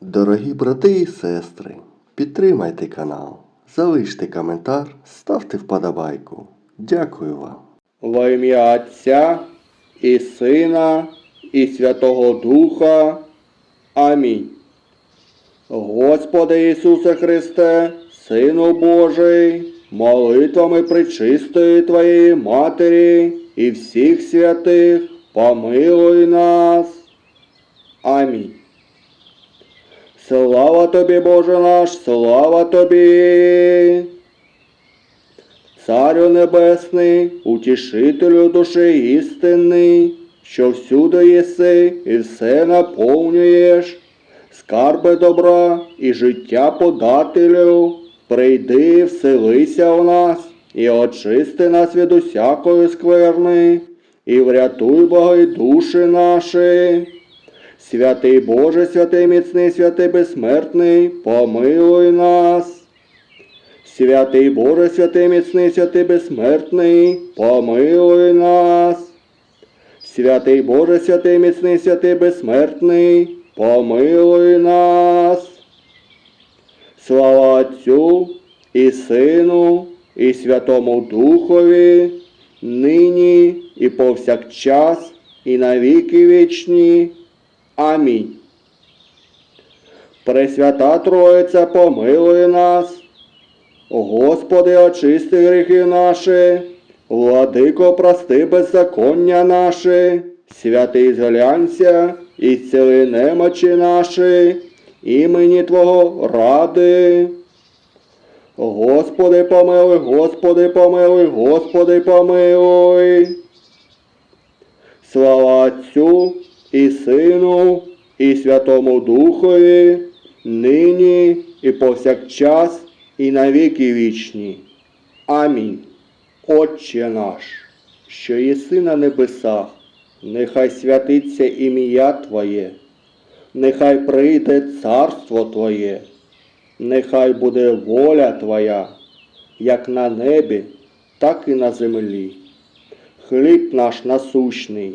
Дорогі брати і сестри, підтримайте канал, залиште коментар, ставте вподобайку. Дякую вам. Во ім'я Отця і Сина, і Святого Духа. Амінь. Господи Ісусе Христе, Сину Божий, молитвами причистої Твоєї Матері і всіх святих, помилуй нас. Амінь. Слава тобі, Боже наш, слава тобі. Царю Небесний, утішителю душі істинний, що всюди єси і все наповнюєш, скарби добра і життя подателю, прийди, вселися в нас і очисти нас від усякої скверни, і врятуй Бога душі наші. Святий Боже, святий міцний, святий безсмертний, помилуй нас. Святий Боже, святий міцний, святий безсмертний, помилуй нас. Святий Боже, святий міцний, святий безсмертний, помилуй нас. Слава Отцю і Сину, і Святому Духові, нині і повсякчас, і на віки вічні. Амінь. Пресвята Троїця, помилуй нас. Господи, очисти гріхи наші, владико, прости беззаконня наші, святий зглянься і зціли немочі наші, імені Твого ради. Господи, помилуй, Господи, помилуй, Господи, помилуй. Слава Отцю і Сину, і Святому Духові, нині і повсякчас, і на віки вічні. Амінь. Отче наш, що єси на небесах, нехай святиться ім'я Твоє, нехай прийде царство Твоє, нехай буде воля Твоя, як на небі, так і на землі. Хліб наш насущний,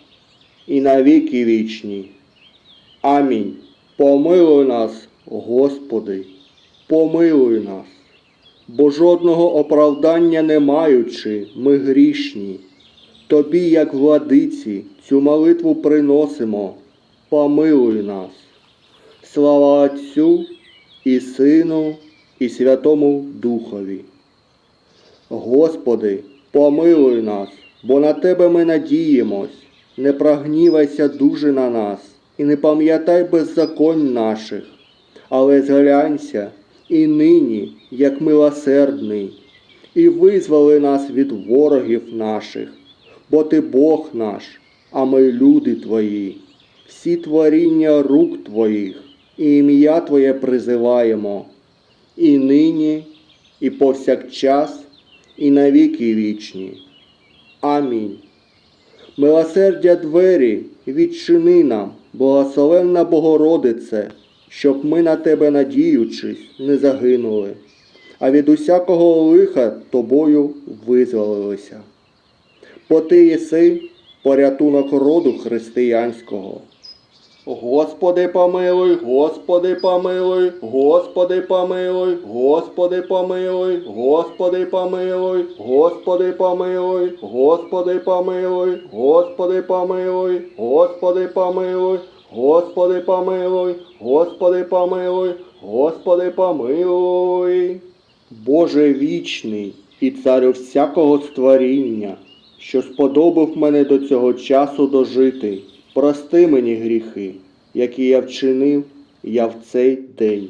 і на віки вічні. Амінь. Помилуй нас, Господи, помилуй нас, бо жодного оправдання не маючи, ми грішні. Тобі, як владиці, цю молитву приносимо, помилуй нас. Слава Отцю і Сину, і Святому Духові. Господи, помилуй нас, бо на Тебе ми надіємось, не прогнівайся дуже на нас і не пам'ятай беззаконь наших, але зглянься і нині, як милосердний, і визволи нас від ворогів наших, бо Ти Бог наш, а ми люди Твої, всі творіння рук Твоїх, і ім'я Твоє призиваємо, і нині, і повсякчас, і на віки вічні. Амінь. Милосердя двері, відчини нам, благословенна Богородице, щоб ми на тебе, надіючись, не загинули, а від усякого лиха тобою визволилися. Бо ти єси порятунок роду християнського. Господи помилуй, Господи помилуй, Господи помилуй, Господи помилуй, Господи помилуй, Господи помилуй, Господи помилуй, Господи помилуй, Господи помилуй, Господи помилуй, Господи помилуй, Господи помилуй. Боже вічний і царю всякого створіння, що сподобав мене до цього часу дожити, прости мені гріхи, які я вчинив я в цей день,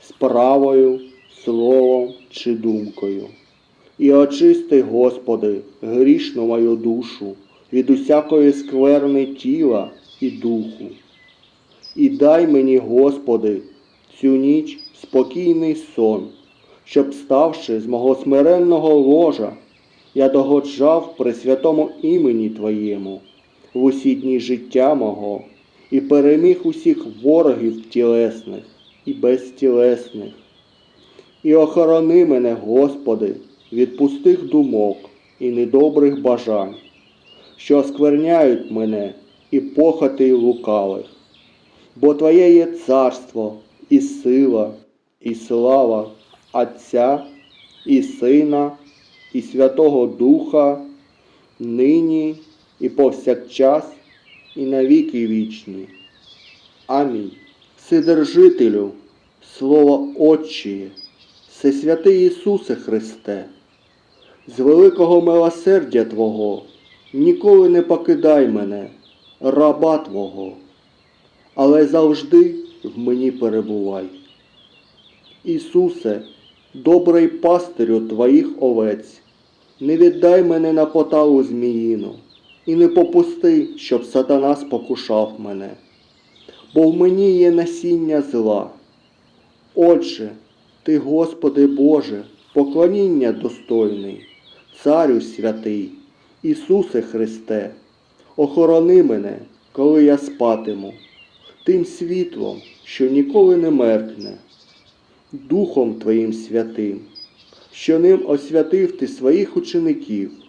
справою, словом чи думкою. І очисти, Господи, грішну мою душу від усякої скверни тіла і духу. І дай мені, Господи, цю ніч спокійний сон, щоб, ставши з мого смиренного ложа, я догоджав при святому імені Твоєму в усі дні життя мого і переміг усіх ворогів тілесних і безтілесних. І охорони мене, Господи, від пустих думок і недобрих бажань, що оскверняють мене і похоти лукавих. Бо Твоє є царство, і сила, і слава Отця, і Сина, і Святого Духа, нині і повсякчас, і навіки вічні. Амінь. Вседержителю, Слово Отчіє, Всесвятий Ісусе Христе, з великого милосердя Твого ніколи не покидай мене, раба Твого, але завжди в мені перебувай. Ісусе, добрий пастирю Твоїх овець, не віддай мене на поталу зміїну, і не попусти, щоб сатана спокушав мене, бо в мені є насіння зла. Отже, ти, Господи Боже, поклоніння достойний, Царю святий, Ісусе Христе, охорони мене, коли я спатиму, тим світлом, що ніколи не меркне, Духом Твоїм святим, що ним освятив Ти своїх учеників.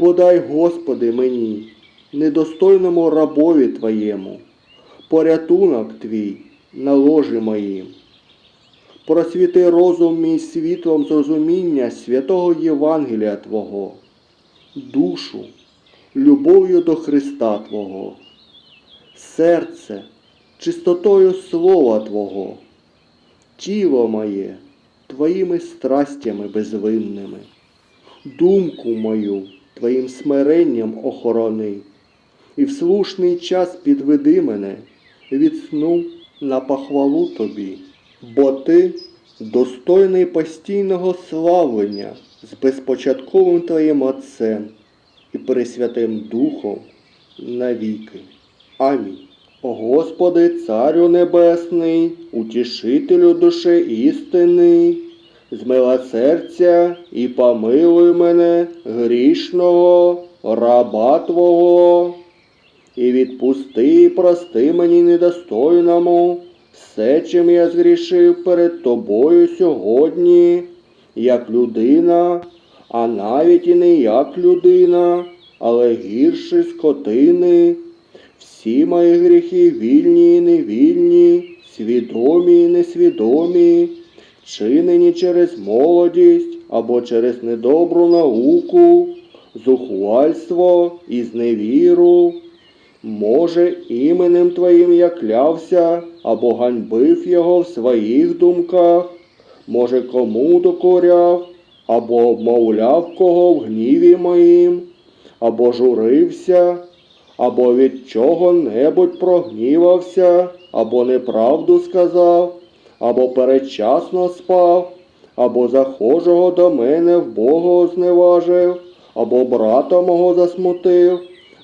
Подай, Господи, мені, недостойному рабові Твоєму, порятунок Твій на ложі моїм. Просвіти розум мій світлом зрозуміння святого Євангелія Твого, душу, любов'ю до Христа Твого, серце, чистотою Слова Твого, тіло моє Твоїми страстями безвинними, думку мою Твоїм смиренням охорони, і в слушний час підведи мене від сну на похвалу Тобі, бо Ти достойний постійного славлення з безпочатковим Твоїм Отцем і Пресвятим Духом навіки. Амінь. О Господи, Царю Небесний, утішителю душі істини, змила серця і помилуй мене грішного раба Твого, і відпусти і прости мені недостойному все, чим я згрішив перед Тобою сьогодні, як людина, а навіть і не як людина, але гірше скотини. Всі мої гріхи вільні і невільні, свідомі і несвідомі, чинені через молодість або через недобру науку, зухвальство і зневіру. Може, іменем Твоїм я клявся або ганьбив його в своїх думках, може, кому докоряв, або обмовляв кого в гніві моїм, або журився, або від чого-небудь прогнівався, або неправду сказав, або передчасно спав, або захожого до мене в Бога зневажив, або брата мого засмутив,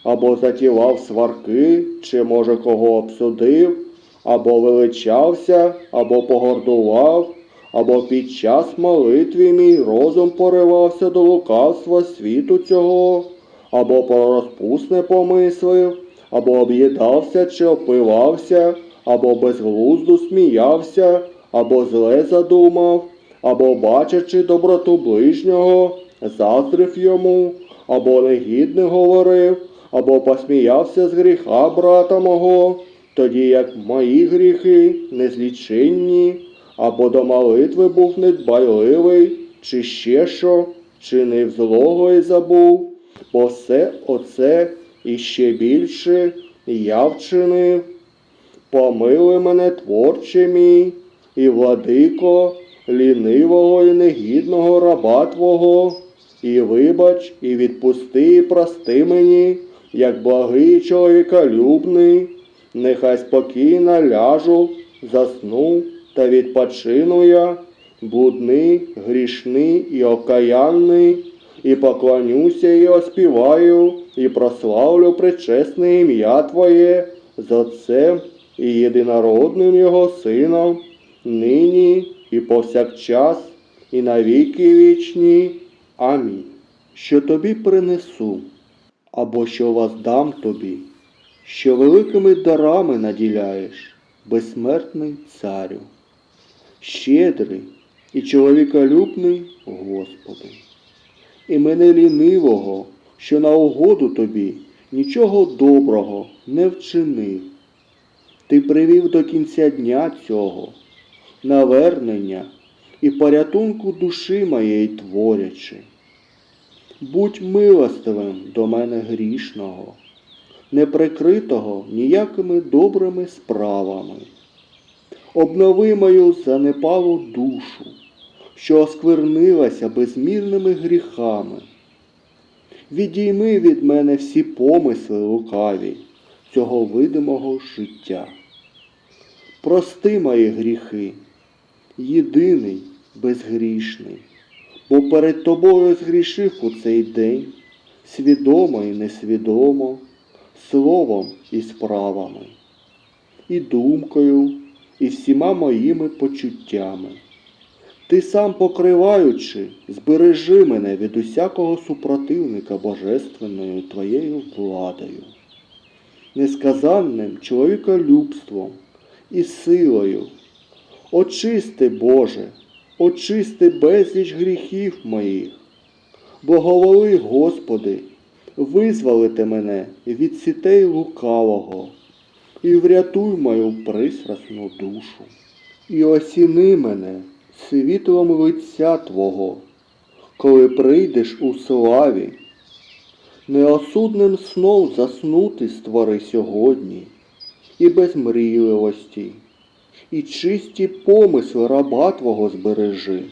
або затівав сварки, чи, може, кого обсудив, або величався, або погордував, або під час молитви мій розум поривався до лукавства світу цього, або про розпусне помислив, або об'їдався чи опивався, або безглузду сміявся, або зле задумав, або бачачи доброту ближнього, заздрив йому, або негідне говорив, або посміявся з гріха брата мого, тоді як мої гріхи незліченні, або до молитви був недбайливий, чи ще що, чи не в злого й забув, бо все оце і ще більше я вчинив. Помили мене, творче мій, і владико, лінивого і негідного раба Твого, і вибач, і відпусти, і прости мені, як благий чоловіколюбний, нехай спокійно ляжу, засну та відпочину я, блудний, грішний і окаянний, і поклонюся і оспіваю, і прославлю причесне ім'я Твоє з Отцем і єдинородним Його Сином, нині і повсякчас, і на віки вічні. Амінь. Що тобі принесу, або що воздам тобі, що великими дарами наділяєш, безсмертний царю, щедрий і чоловіколюбний Господи. І мене лінивого, що на угоду тобі нічого доброго не вчинив. Ти привів до кінця дня цього навернення і порятунку душі моєї творячи. Будь милостивим до мене грішного, не прикритого ніякими добрими справами. Обнови мою занепалу душу, що осквернилася безмірними гріхами. Відійми від мене всі помисли лукаві цього видимого життя. Прости мої гріхи, єдиний безгрішний, бо перед тобою згрішив у цей день, свідомо і несвідомо, словом і справами, і думкою, і всіма моїми почуттями. Ти сам покриваючи, збережи мене від усякого супротивника божественною твоєю владою, несказанним чоловіколюбством і силою. Очисти, Боже, очисти безліч гріхів моїх. Благоволи, Господи, визволити мене від сітей лукавого і врятуй мою пристрасну душу, і осіни мене світлом лиця Твого, коли прийдеш у славі. Неосудним сном заснути створи сьогодні, і без мрійливості, і чисті помисли раба Твого збережи,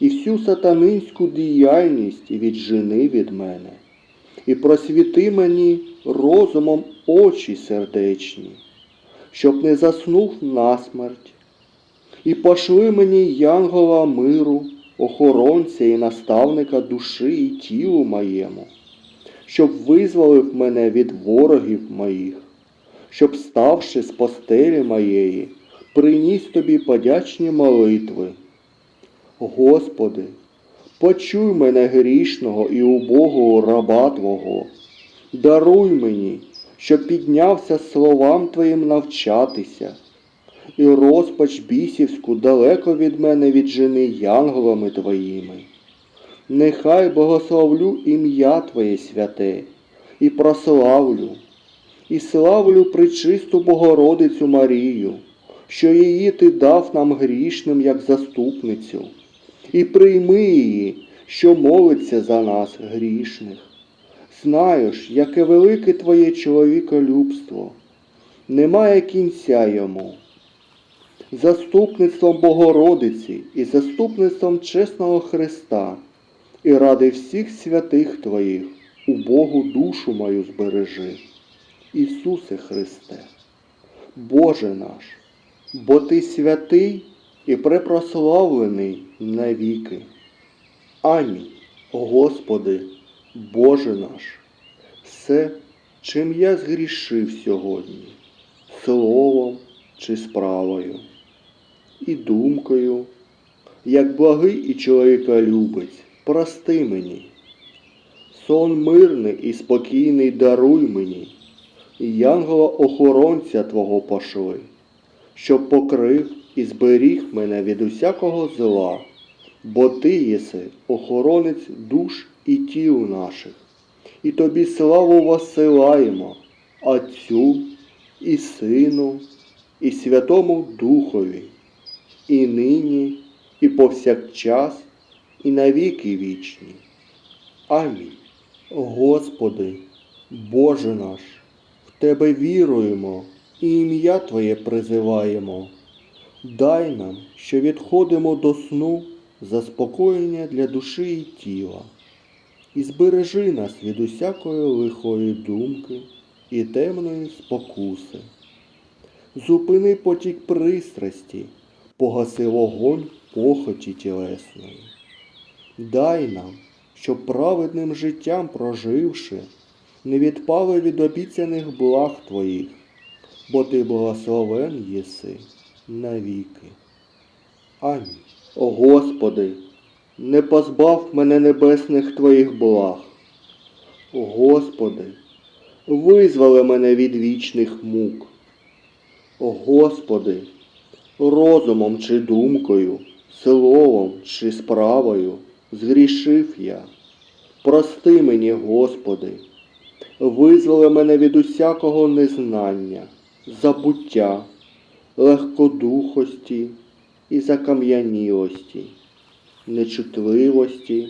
і всю сатанинську діяльність віджени від мене, і просвіти мені розумом очі сердечні, щоб не заснув насмерть, і пошли мені янгола миру, охоронця і наставника душі і тілу моєму, щоб визволив мене від ворогів моїх, щоб, ставши з постелі моєї, приніс тобі подячні молитви. Господи, почуй мене грішного і убогого раба Твого, даруй мені, щоб піднявся словам Твоїм навчатися, і розпач бісівську далеко від мене віджени янголами Твоїми. Нехай благословлю ім'я Твоє святе, і прославлю, і славлю причисту Богородицю Марію, що її ти дав нам грішним як заступницю, і прийми її, що молиться за нас грішних. Знаєш, яке велике твоє чоловіколюбство, немає кінця йому. Заступництвом Богородиці і заступництвом чесного Христа, і ради всіх святих Твоїх у Богу душу мою збережи. Ісусе Христе, Боже наш, бо Ти святий і препрославлений навіки. Амінь, Господи, Боже наш, все, чим я згрішив сьогодні, словом чи справою, і думкою, як благий і чоловіколюбець, прости мені. Сон мирний і спокійний даруй мені, і янгола охоронця Твого пошли, щоб покрив і зберіг мене від усякого зла, бо Ти єси охоронець душ і тіл наших, і тобі славу посилаємо, Отцю і Сину, і Святому Духові, і нині, і повсякчас, і навіки вічні. Амінь. Господи, Боже наш, в Тебе віруємо і ім'я Твоє призиваємо. Дай нам, що відходимо до сну, заспокоєння для душі і тіла, і збережи нас від усякої лихої думки і темної спокуси. Зупини потік пристрасті, погаси вогонь похоті тілесної. Дай нам, щоб праведним життям проживши, не відпали від обіцяних благ Твоїх, бо Ти благословен єси навіки. Амінь. О Господи, не позбав мене небесних Твоїх благ. О Господи, визволи мене від вічних мук. О Господи, розумом чи думкою, словом чи справою згрішив я. Прости мені, Господи, визволи мене від усякого незнання, забуття, легкодухості і закам'янілості, нечутливості.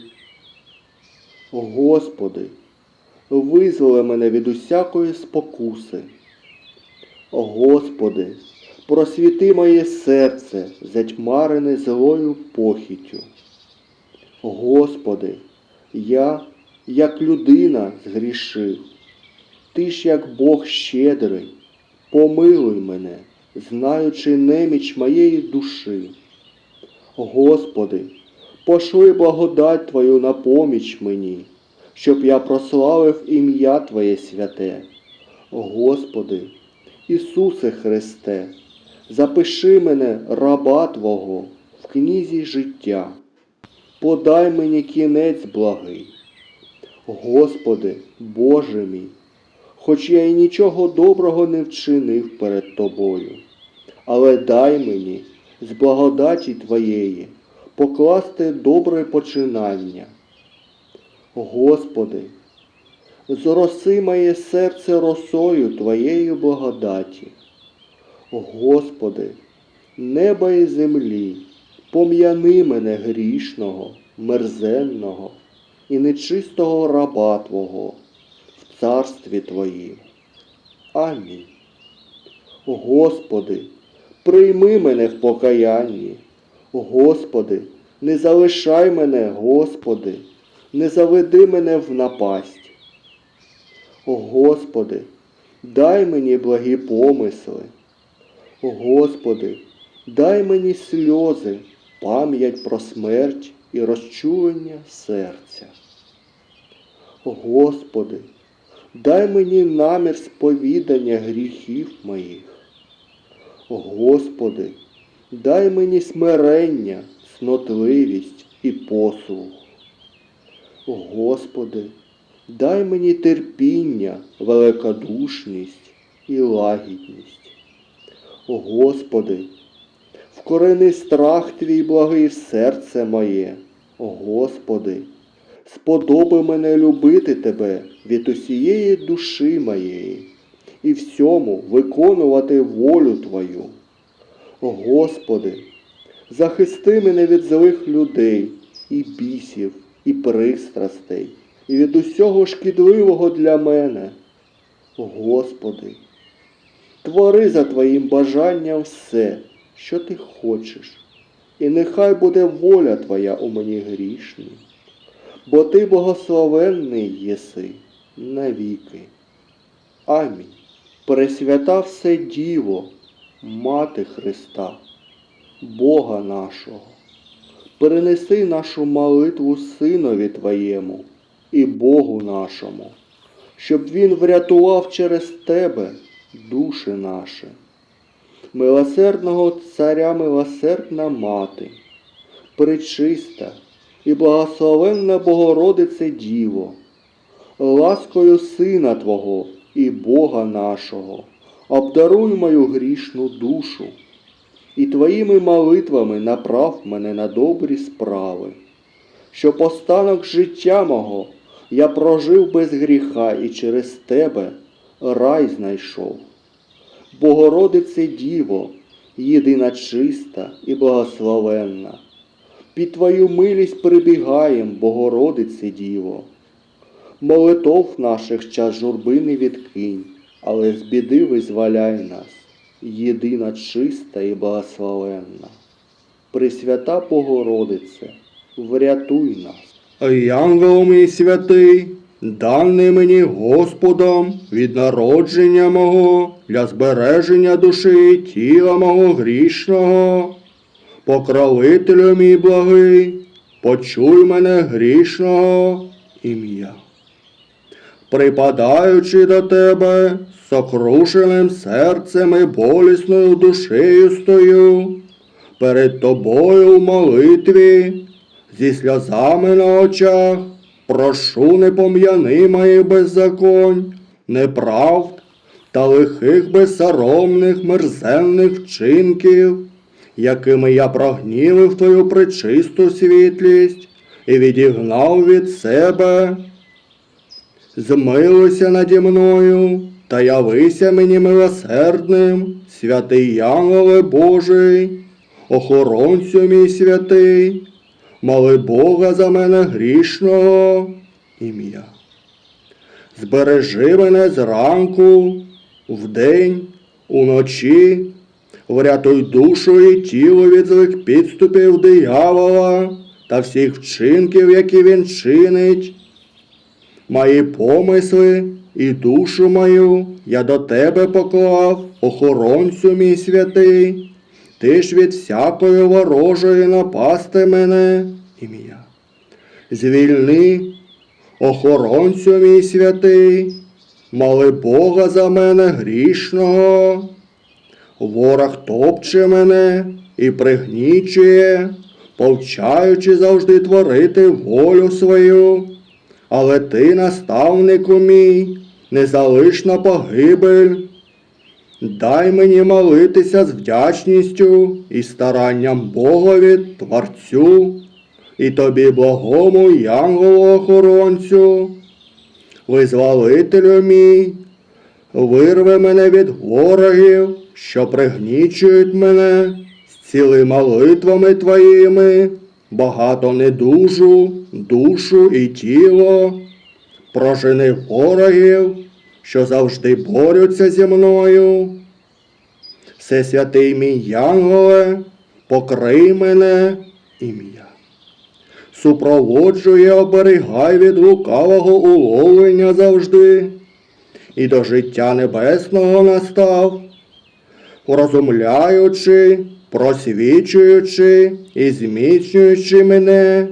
Господи, визволи мене від усякої спокуси. Господи, просвіти моє серце, затьмарене злою похіттю. Господи, я, як людина, згрішив. Ти ж, як Бог щедрий, помилуй мене, знаючи неміч моєї душі. Господи, пошли благодать Твою на поміч мені, щоб я прославив ім'я Твоє святе. Господи, Ісусе Христе, запиши мене, раба Твого, в книзі життя. Подай мені кінець благий. Господи, Боже мій, хоч я й нічого доброго не вчинив перед Тобою, але дай мені з благодаті Твоєї покласти добре починання. Господи, зроси моє серце росою Твоєї благодаті. Господи, неба і землі, пом'яни мене грішного, мерзенного і нечистого раба Твого царстві Твоїм. Амінь. Господи, прийми мене в покаянні. Господи, не залишай мене, Господи, не заведи мене в напасть. Господи, дай мені благі помисли. Господи, дай мені сльози, пам'ять про смерть і розчулення серця. Господи, дай мені намір сповідання гріхів моїх. Господи, дай мені смирення, снотливість і послух. Господи, дай мені терпіння, великодушність і лагідність. Господи, вкорени страх Твій благий в серце моє, Господи, сподоби мене любити Тебе від усієї душі моєї і всьому виконувати волю Твою. Господи, захисти мене від злих людей і бісів, і пристрастей, і від усього шкідливого для мене. Господи, твори за Твоїм бажанням все, що ти хочеш, і нехай буде воля Твоя у мені грішній, бо Ти благословенний єси навіки. Амінь. Пресвята все Діво, Мати Христа, Бога нашого, перенеси нашу молитву Синові Твоєму і Богу нашому, щоб Він врятував через Тебе душі наші. Милосердного Царя милосердна Мати, пречиста і благословенна Богородице Діво, ласкою Сина Твого і Бога нашого, обдаруй мою грішну душу і Твоїми молитвами направ мене на добрі справи, щоб останок життя мого я прожив без гріха і через Тебе рай знайшов. Богородице Діво, єдина чиста і благословенна, під Твою милість прибігаєм, Богородице Діво. Молитов наших час журби не відкинь, але з біди визволяй нас, єдина чиста і благословенна. Пресвята Богородице, врятуй нас. Янгел мій святий, даний мені Господом від народження мого для збереження душі і тіла мого грішного. Покровителю мій благий, почуй мене грішного ім'я. Припадаючи до тебе, сокрушеним серцем і болісною душею стою, перед тобою в молитві, зі сльозами на очах, прошу не моїх беззаконь, неправд та лихих безсоромних мерзенних вчинків, якими я прогнівив твою пречисту світлість і відігнав від себе. Змилуйся наді мною та явися мені милосердним, святий Янголе Божий, охоронцю мій святий, моли Бога за мене грішного ім'я. Збережи мене зранку, вдень, уночі, врятуй душу і тіло від злих підступів диявола та всіх вчинків, які він чинить. Мої помисли і душу мою я до тебе поклав, охоронцю мій святий, ти ж від всякої ворожої напасти мене ім'я. Звільни, охоронцю мій святий, моли Бога за мене грішного. Ворог топче мене і пригнічує, повчаючи завжди творити волю свою. Але ти, наставнику мій, не залиш на погибель. Дай мені молитися з вдячністю і старанням Богові Творцю, і тобі благому янголу охоронцю, визволителю мій, вирви мене від ворогів, що пригнічують мене, зціли молитвами твоїми, багато недужу, душу і тіло, прожени ворогів, що завжди борються зі мною. Всесвятий мій Янголе, покрий мене ім'я. Супроводжує, оберігай від лукавого уловлення завжди, і до життя небесного настав, розумляючи, просвічуючи і зміцнюючи мене.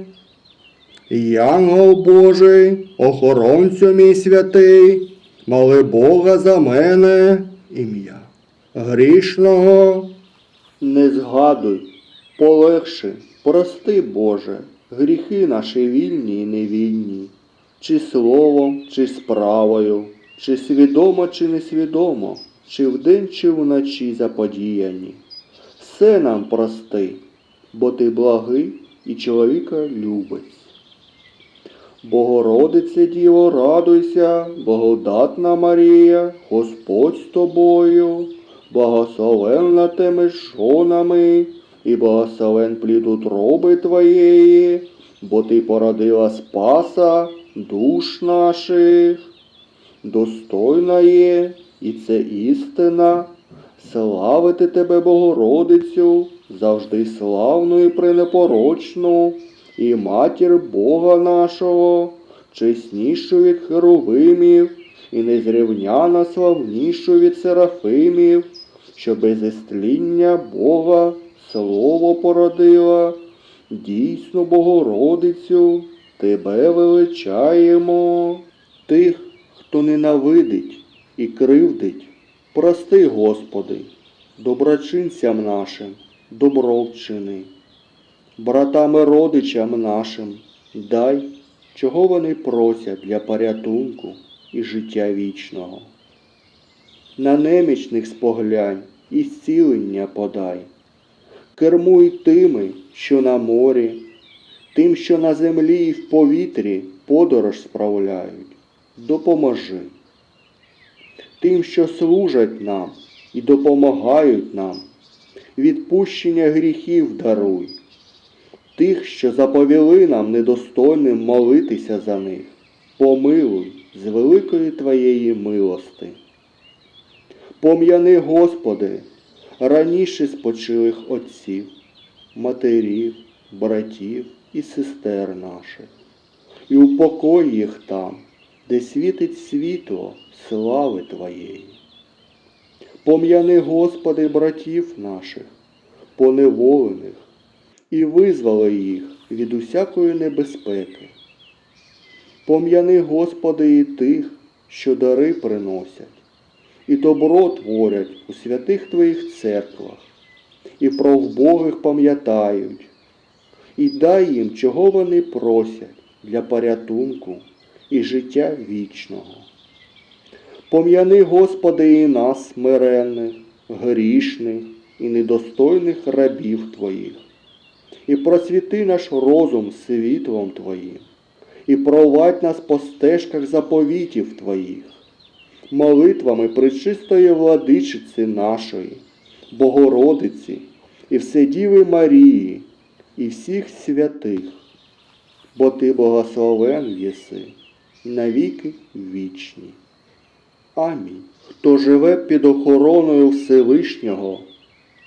Янгол Божий, охоронцю мій святий, моли Бога за мене ім'я. Грішного не згадуй, полегши, прости, Боже, гріхи наші вільні і невільні, чи словом, чи справою, чи свідомо, чи несвідомо, чи вдень, чи вночі заподіяні. Все нам прости, бо ти благий і чоловіка любець. Богородице Діво, радуйся, благодатна Марія, Господь з тобою, благословенна ти між і благословен плід утроби твоєї, бо ти породила Спаса душ наших. Достойна є, і це істина, славити тебе, Богородицю, завжди славну і пренепорочну, і матір Бога нашого, чеснішу від херовимів, і незрівняно славнішу від серафимів, що без істління Бога слово породила, дійсну Богородицю, тебе величаємо. Тих, хто ненавидить і кривдить, прости, Господи, доброчинцям нашим, добро вчини братам і родичам нашим, дай, чого вони просять для порятунку і життя вічного. На немічних споглянь і зцілення подай, кермуй тими, що на морі, тим, що на землі і в повітрі подорож справляють, допоможи. Тим, що служать нам і допомагають нам, відпущення гріхів даруй тих, що заповіли нам недостойним молитися за них, помилуй з великої Твоєї милости. Пом'яни, Господи, раніше спочилих отців, матерів, братів і сестер наших, і упокой їх там, де світить світло слави Твоєї. Пом'яни, Господи, братів наших, поневолених, і визвали їх від усякої небезпеки. Пом'яни, Господи, і тих, що дари приносять, і добро творять у святих Твоїх церквах, і про вбогих пам'ятають, і дай їм, чого вони просять для порятунку і життя вічного. Пом'яни, Господи, і нас, смиренних, грішних і недостойних рабів Твоїх, і просвіти наш розум світлом Твоїм, і провадь нас по стежках заповітів Твоїх, молитвами пречистої владичиці нашої, Богородиці і Вседіви Марії, і всіх святих, бо Ти благословен єси навіки вічні. Амінь. Хто живе під охороною Всевишнього,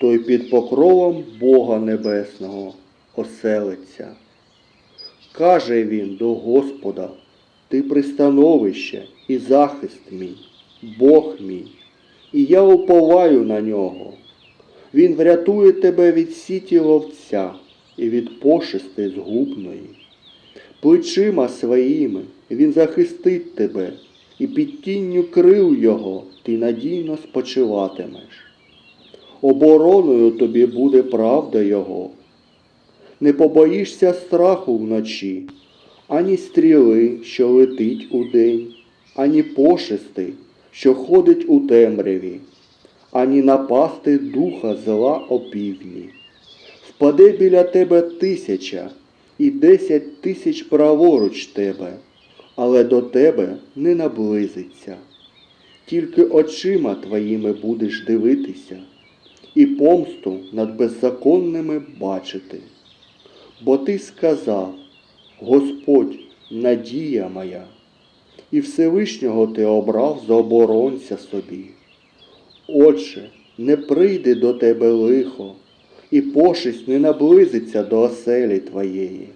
той під покровом Бога Небесного оселиться. Каже він до Господа, Ти пристановище і захист мій, Бог мій, і я уповаю на нього. Він врятує тебе від сіті ловця і від пошисти згубної. Плечима своїми він захистить тебе, і під тінню крил його ти надійно спочиватимеш. Обороною тобі буде правда Його. Не побоїшся страху вночі, ані стріли, що летить удень, ані пошисти, що ходить у темряві, ані напасти духа зла опівдні. Впаде біля тебе тисяча і десять тисяч праворуч тебе, але до тебе не наблизиться. Тільки очима твоїми будеш дивитися і помсту над беззаконними бачити. Бо ти сказав, Господь, надія моя, і Всевишнього ти обрав за оборонця собі. Отже, не прийде до тебе лихо, і пошесть не наблизиться до оселі твоєї,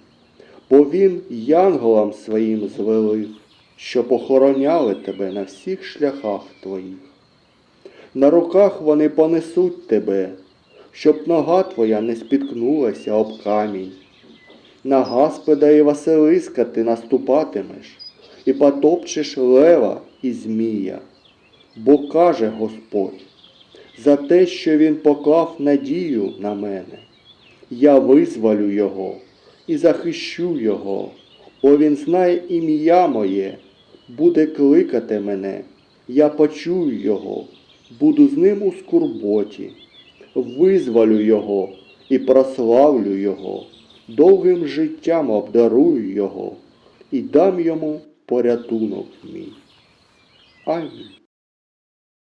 бо він янголам своїм звелив, щоб охороняли тебе на всіх шляхах твоїх. На руках вони понесуть тебе, щоб нога твоя не спіткнулася об камінь. На Гаспеда і Василиска ти наступатимеш, і потопчеш лева і змія. Бо каже Господь, за те, що він поклав надію на мене, я визволю його і захищу його, бо він знає ім'я моє, буде кликати мене, я почую його, буду з ним у скорботі, визволю його і прославлю його, довгим життям обдарую його і дам йому порятунок мій. Амінь.